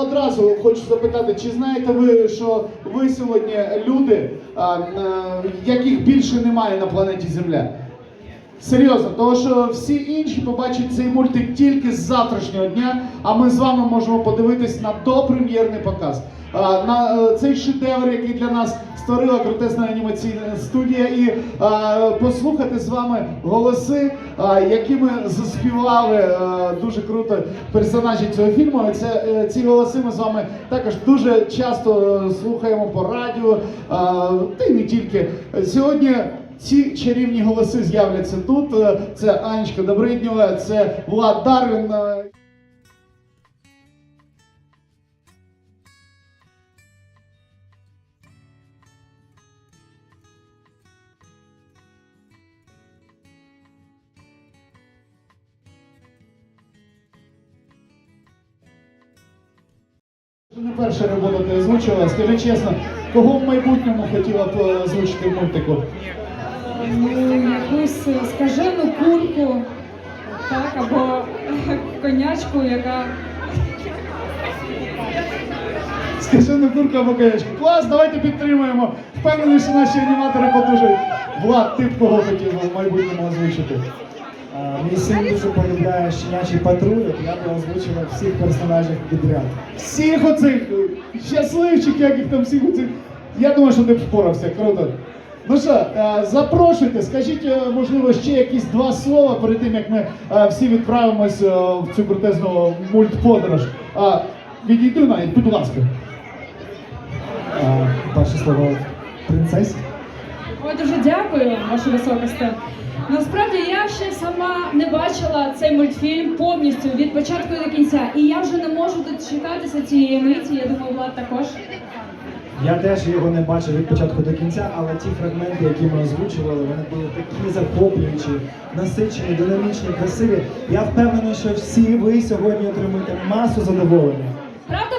Одразу хочу запитати, чи знаєте ви, що ви сьогодні люди, е, яких більше немає на планеті Земля? Серйозно, тому що всі інші побачать цей мультик тільки з завтрашнього дня, а ми з вами можемо подивитись на допрем'єрний показ. На е, цей шедевр, який для нас створила крутезна анімаційна студія, і послухати з вами голоси, які заспівали дуже круто персонажі цього фільму. Це е, ці голоси ми з вами також дуже часто е, слухаємо по радіо, а, та й не тільки. Сьогодні ці чарівні голоси з'являться тут. Е, Це Анечка Добриднєва, це Влад Дарвін. Це не перша робота ти озвучила. Скажи чесно, кого в майбутньому хотіла б е, озвучити в мультику? Якусь скажену курку, так, або конячку, яка Скажи не курка або конячка. Клас, давайте підтримуємо. Впевнений, що наші аніматори подужають. Влад, ти б кого хотів в майбутньому озвучити? Мій син дуже полюбляє щенячий патруль, я би озвучував всіх персонажів підряд. Всіх оцих щасливчик, як їх там всіх оцих. Я думаю, що ти б впорався, круто. Ну що, е, запрошуйте, скажіть, е, можливо, ще якісь два слова перед тим, як ми е, всі відправимось в цю крутезну мультподорож. А, Відійди навіть, будь ласка. Перше слово принцесі. Ой, дуже дякую, ваше високосте. Насправді я ще сама не бачила цей мультфільм повністю від початку до кінця, і я вже не можу дочекатися цієї миті. Я думаю, Влад також. Я теж його не бачив від початку до кінця, але ті фрагменти, які ми озвучували, вони були такі захоплюючі, насичені, динамічні, красиві. Я впевнений, що всі ви сьогодні отримуєте масу задоволення. Правда,